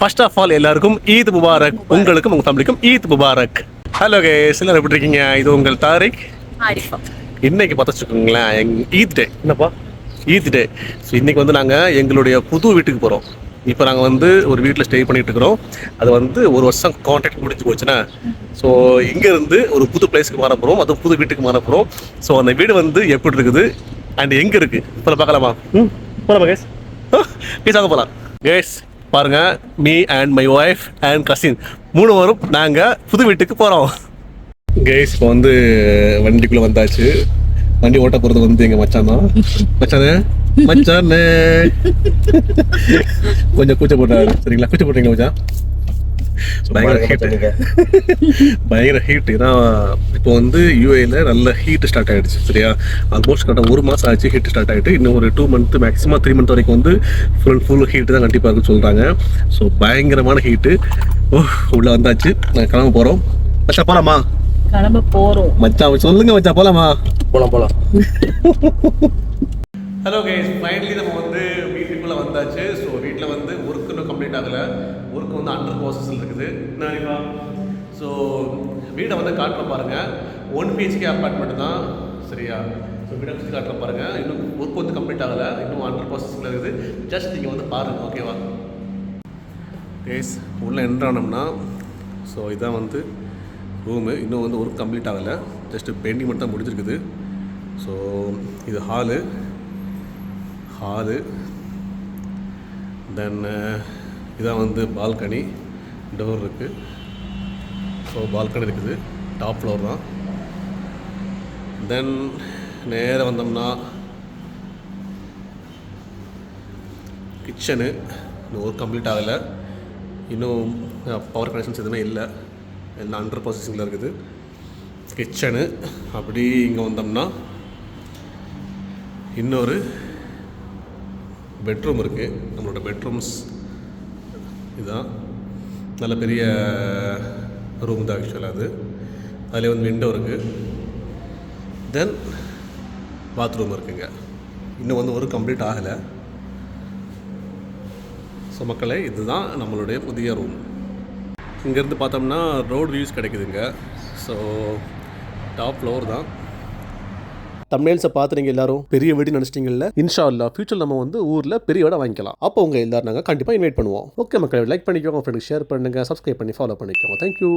First of all எல்லாருக்கும் Eid Mubarak உங்களுக்கும் உங்கள் ஃபேமிலிக்கும் ஈத் முபாரக். ஹலோ கேஸ் எல்லாரும் எப்படி இருக்கீங்க? இது உங்கள் தாரிக். இன்னைக்கு பார்த்து வச்சுக்கோங்களேன் எங் ஈத் டே என்னப்பா? ஈத் டே ஸோ இன்னைக்கு வந்து நாங்கள் எங்களுடைய புது வீட்டுக்கு போகிறோம் இப்போ நாங்கள் வந்து ஒரு வீட்டில் ஸ்டே பண்ணிட்டு இருக்கிறோம் அது வந்து ஒரு வருஷம் கான்ட்ராக்ட் முடிஞ்சு போச்சுன்னா. ஸோ இங்கேருந்து ஒரு புது பிளேஸ்க்கு மாற போகிறோம் அதுவும் புது வீட்டுக்கு மாற போகிறோம் ஸோ அந்த வீடு வந்து எப்படி இருக்குது? அண்ட் எங்கே இருக்குது இப்போ பார்க்கலாமா? ம் போகலாமா கேஸ் கேஸ் ஆக போகலாம் கேஸ் பாருங்க me and my wife and cousin மூணு வரும் நாங்கள் புது வீட்டுக்கு போகிறோம் கேஸ் இப்போ வந்து வண்டிக்குள்ள வந்தாச்சு. வண்டி ஓட்ட போறது வந்து எங்க மச்சான் தான். மச்சானே? மச்சானே? கொஞ்சம் கூச்ச போட்டாரு. சரிங்களா? கூச்ச போட்டீங்களா மச்சான்? பயங்கர ஹீட் பயங்கர ஹீட் ஏன்னா இப்போ வந்து யூஏல நல்ல ஹீட் ஸ்டார்ட் ஆயிடுச்சு சரியா? ஆல்மோஸ்ட் கரெக்டாக ஒரு மாதம் ஆச்சு ஹீட் ஸ்டார்ட் ஆகிட்டு இன்னும் ஒரு two month maximum three month வரைக்கும் வந்து ஃபுல் ஃபுல் ஹீட் தான் கண்டிப்பாக இருக்குன்னு சொல்கிறாங்க ஸோ பயங்கரமான ஹீட்டு ஓ உள்ளே வந்தாச்சு. நாங்கள் கிளம்ப போகிறோம் மச்சா போகலாமா கிளம்ப போறோம். மச்சான் சொல்லுங்க மச்சான் போலாமா? போலாம் போலாம். ஹலோ கேஸ் ஃபைனலி நம்ம வந்து வீட்டுக்குள்ளே வந்தாச்சு. ஸோ வீட்டில் வந்து ஒர்க் இன்னும் கம்ப்ளீட் ஆகலை. வந்து அண்டர் ப்ராசஸில் இருக்குது. என்னப்பா ஸோ வீடை வந்து காட்டுற பாருங்கள் ஒன் பிஹெச்கே அப்பார்ட்மெண்ட் தான். சரியா? ஸோ வீடை வச்சு காட்டுற பாருங்கள் இன்னும் ஒர்க் வந்து கம்ப்ளீட் ஆகலை. இன்னும் அண்டர் ப்ராசஸில் இருக்குது. ஜஸ்ட் நீங்கள் வந்து பாருங்கள் ஓகேவா கேஸ் உள்ளே என்ட்ரானோம்னா ஸோ இதான் வந்து ரூமு இன்னும் வந்து ஒர்க் கம்ப்ளீட் ஆகலை. ஜஸ்ட்டு பெயிண்டிங் மட்டும் தான் முடிஞ்சிருக்குது. ஸோ இது ஹாலு ஹாலு தென் இதான் வந்து பால்கனி டோர் இருக்குது ஸோ பால்கனி இருக்குது. டாப் ஃப்ளோர் தான். தென் நேராக வந்தோம்னா கிச்சனு இன்னும் ஒர்க் கம்ப்ளீட் ஆகலை. இன்னும் பவர் கனெக்ஷன்ஸ் எதுவுமே இல்லை. எல்லாம் அண்டர் ப்ராசஸிங்கில் இருக்குது. கிச்சனு அப்படி இங்கே வந்தோம்னா இன்னொரு பெட்ரூம் இருக்குது நம்மளோட பெட்ரூம்ஸ் இதுதான். நல்ல பெரிய ரூம் தான் ஆக்சுவலாக அது. அதில் வந்து விண்டோ இருக்குது தென் பாத்ரூம் இருக்குங்க. இன்னும் வந்து ஒரு கம்ப்ளீட் ஆகலை. ஸோ மக்களே இதுதான் நம்மளுடைய புதிய ரூம் இங்கேருந்து பார்த்தோம்னா ரோடு வியூஸ் கிடைக்குதுங்க. ஸோ டாப் ஃப்ளோர் தான். தமிழ்ஸை பார்த்துறீங்க எல்லாரும் பெரிய வீடு நினச்சிட்டிங்கல்ல இன்ஷா அல்லா ஃபியூச்சர் நம்ம வந்து ஊரில் பெரிய வீடை வாங்கிக்கலாம். அப்போ உங்கள் எல்லாரும் நாங்கள் கண்டிப்பாக இன்வைட் பண்ணுவோம். ஓகே மக்கள் லைக் பண்ணிக்கோங்க ஃப்ரெண்டுக்கு ஷேர் பண்ணுங்க சப்ஸ்கிரைப் பண்ணி ஃபாலோ பண்ணிக்கோங்க. தேங்க்யூ